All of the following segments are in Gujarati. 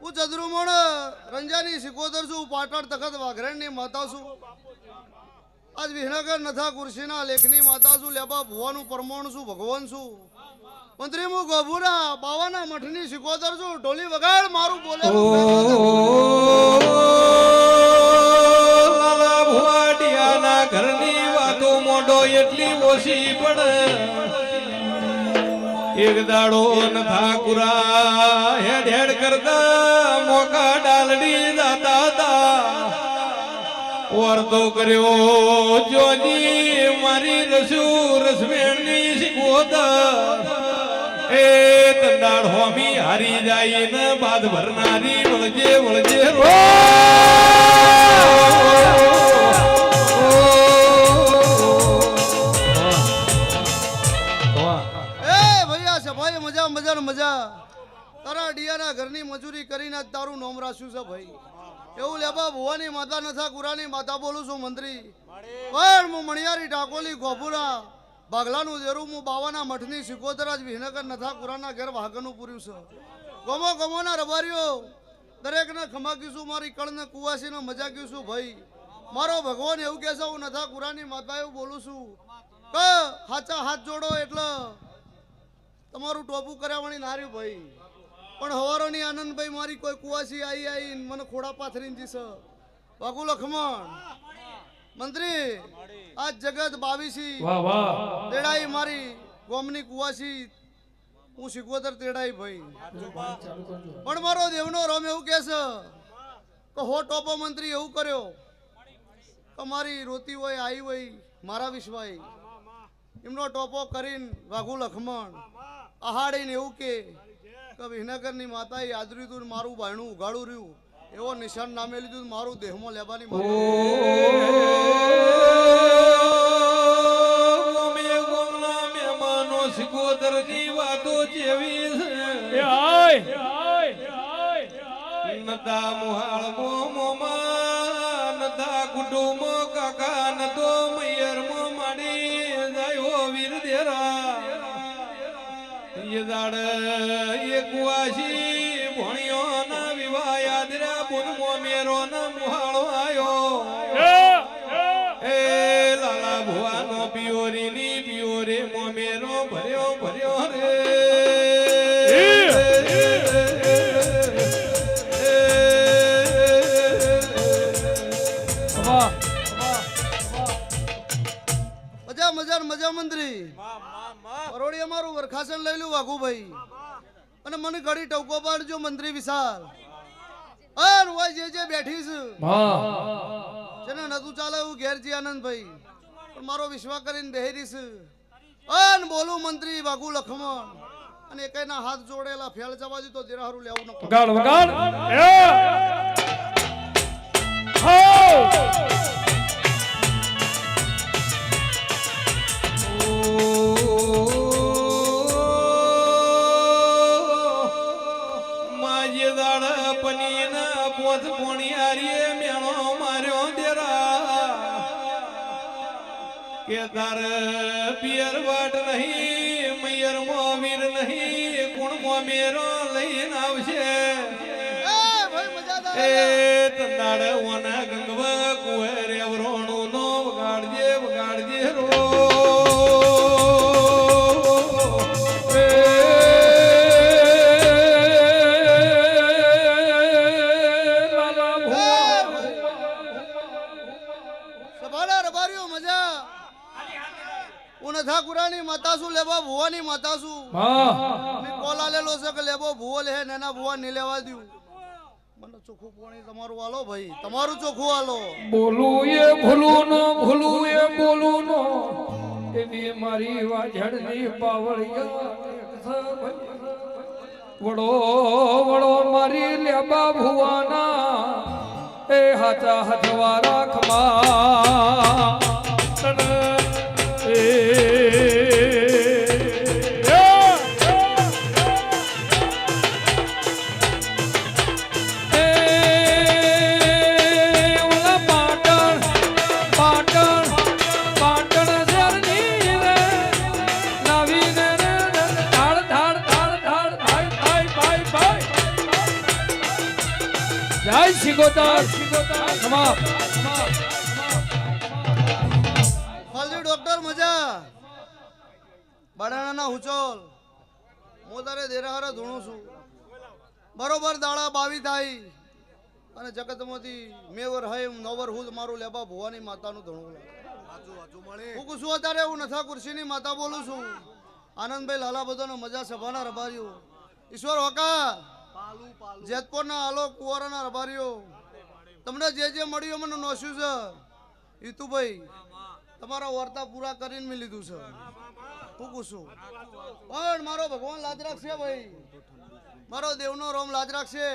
હું છું પાટણ વગાડ મારું બોલે. ઘરની વાતો મોઢો એટલી ઓછી પડે એક દાડો ન ઠાકુરા, હેડ હેડ કરતા મોકા ડાલડી દાતા હતા. વર્તો કર્યો, જોજી મારી રસુ રસમેણની શીખવત એ તંદાળ હોમી હારી જાય ને બાદ ભરનારી વળજે વળજે રો મજા મજા મજા. તારા ડિયાના ઘરની મજૂરી કરીને જ તારું નોમ રાખ્યું છે ભાઈ. એવું લેબા ભુવાની માતા નથા કુરાની માતા બોલું છું મંત્રી. પણ હું મણિયારી ટાકોલી ગોપુરા બાગલાનું દેરું હું બાવાના મઠની સિકોતરાજ વિહનગર નથા કુરાના ઘેર વાઘનું પૂર્યું છે. ગમો ગમોના રબારીઓ. દરેકને ખમાક્યું છું, મારી કળને કુવાસીને મજાક્યું છું ભાઈ. મારો ભગવાન એવું કહેશે, હું નથા કુરાની માતા એવું બોલું છું. કે, હાચા હાથ જોડો એટલે. તમારું ટોપું કર્યાવણી નાર્યું ભાઈ. પણ હવારોની આનંદભાઈ મારી કોઈ કુવાસી આવી આવી મને ખોડા પાથરીને જીસ વાગુ લખમણ. મંત્રી આ જગત બાવીસી. તેડાઈ મારી ગોમની કુવાસી. હું શીખવતર તેડાઈ ભાઈ. પણ મારો દેવનો રમ એવું કહેશ કે હો ટોપો મંત્રી એવું કર્યો. કે મારી રોતી હોય આવી હોય મારા વિશ્વાય એમનો ટોપો કરીને વાઘુ લખમણ. આહાડીને એવું કે વિનગરની માતાએ આદર્યું હતું મારું બાયણું ઉગાડું રહ્યું. એવો નિશાન નામે લીધું મારું દેહમાં લેવાની નતા મુહાળ મો મોમાં નતા કુટુંબો એ દાડ એ કુવાસી ભણ્યો ના વિવાહ યાદ રે બુન મો મેરો ના મુહાળો આયો. એ લાલા ભુવાનો પિયોરી ની પિયોરે મોમેરો ભર્યો ભર્યો રે. પરોડી અમારું વરખાસન લઈ લું વાઘુભાઈ. અને મને ઘડી ટવકો પાડજો મંત્રી વિશાલ. અન હોય જે જે બેઠી છે જેને નતું ચાલે એવું ઘેરજી આનંદભાઈ. પણ મારો વિશ્વાસ કરીને બેહરી છે અન બોલું મંત્રી વાઘુ લખમણ. અને એકેયના હાથ જોડેલા ફેલ જવા તો દેરાહારું લેવું ન વગાડ વગાડ. એ! હો! તાર પિયર વાટ નહીં મૈયર મો વીર નહીં કુણ મો મેરો લઈને આવશે? એ તંદાડ ઓના ગંગવા કુહેર એવરોણું નો હું નથા કુરાની માતા લેબો ભુવાની માતા છું હા. મેં કોલ આલેલો છે કે લેબો ભુવો લે નેના ભુવા નહીં લેવા દ્યું. મને ચોખ્ખું પાણી તમારું આલો ભાઈ. તમારું ચોખ્ખું આલો. બોલું એ ભૂલું નો ભૂલું એ બોલું નો એવી મારી વાજણની પાવળિયા વડો વડો મારી લેબા ભુવાના. એ હાચા હથવા રાખમાં શિકોતર સમાપ ફલજી ડોક્ટર મજા. બાડાણાના હુચોલ. હું તારે દેરાહારે ધૂણું છું. બરોબર દાડા બાવી થાય. અને જગતમાંથી મેવર હય નવર હુદ મારું લેબા ભુવાની માતાનું ધણું હું કુશું અત્યારે હું નથા કુર્સીની માતા બોલું છું. આનંદભાઈ લાલા બધાનો મજા સભાના રબારીઓ. ઈશ્વર હોકા. જેતપુરના આલોક કુંવરાના રબારીઓ. તમને જે જે મળ્યું મને નોશ્યું છે. ઈતુભાઈ, તમારા વાર્તા પૂરા કરીને મેં લીધું છે. હું છું પણ મારો ભગવાન લાજ રાખશે ભાઈ. મારો દેવનો રોમ લાજ રાખશે.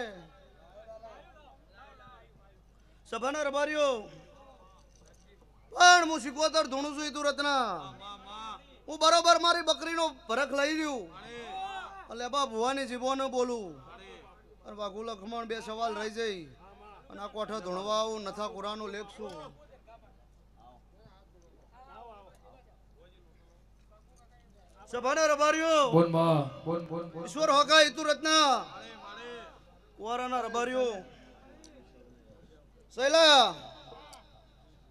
સભાના રબારીઓ, પણ હું શીખવતર ધૂણું છું ઈતુ રત્ના હું બરોબર મારી બકરીનો ભરખ લઈ લ્યું એટલે બા ભુવાની જીભોને બોલું. અને વાઘુ લખમણ બે સવાલ રહી જઈ અને આ કોઠા ધોણવા આવું નથા કુરાનું લેખશું સભાના રબારીઓ! બોલમાં ઈશ્વર રત્ના! કુવારાના રબારીઓ! સૈલા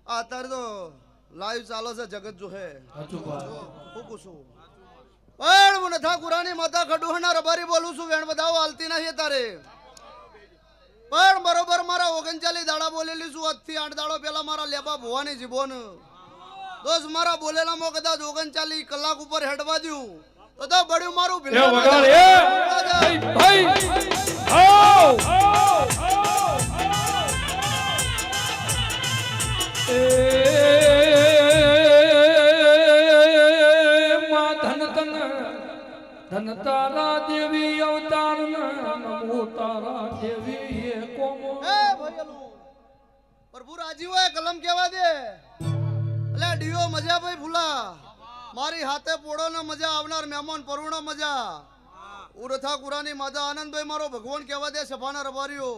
આ અત્યારે તો લાઈવ ચાલે છે જગત જોહે. હું પૂછું. પણ હું નથા કુરાની માતા ખડુહના રબારી બોલું છું વેણ બધાઓ હાલતી નહીં તારે. પણ બરોબર મારા ઓગણચાલીસ દાડા બોલેલી છું આજથી આઠ દાડો પેલા મારા લેબા ભવાની જીભોન દોસ્ત મારા બોલેલામાં કદાચ ઓગણચાલીસ કલાક ઉપર હેડવા દ્યું તો તો બળ્યું મારું ધન તારા દેવી અવતાર નમો તારા એ કોમો. એ ભૈયલું. પ્રભુ રાજી હોય કલમ કેવા દે? એટલે ડીઓ મજા ભાઈ ફૂલા મારી હાથે પોડો ને મજા આવનાર મહેમાન પરુણા મજા. ઉરથા કુરાની માતા આનંદભાઈ મારો ભગવાન કહેવા દે સફાના રબારીઓ.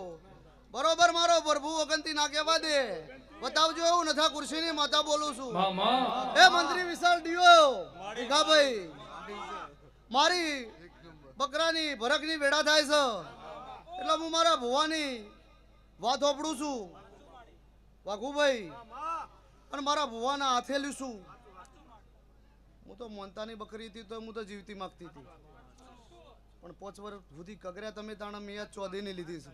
બરોબર મારો પ્રભુ અગંતી ના કહેવા દે? બતાવજો એવું નથા ખુરશીની માતા બોલું છું. એ મંત્રી વિશાલ ડીઓ ભાઈ. મારી બકરાની ભરકની વેડા થાય છે. એટલે હું મારા ભુવાની વાત હોપડું છું. વાઘુભાઈ, અને મારા ભુવાના હાથે લીશું. હું તો મોનતાની બકરી હતી તો હું તો જીવતી માગતી હતી. પણ પાંચ વર્ષ સુધી કગર્યા તમે તાણા મેં ચોદીની લીધી છે.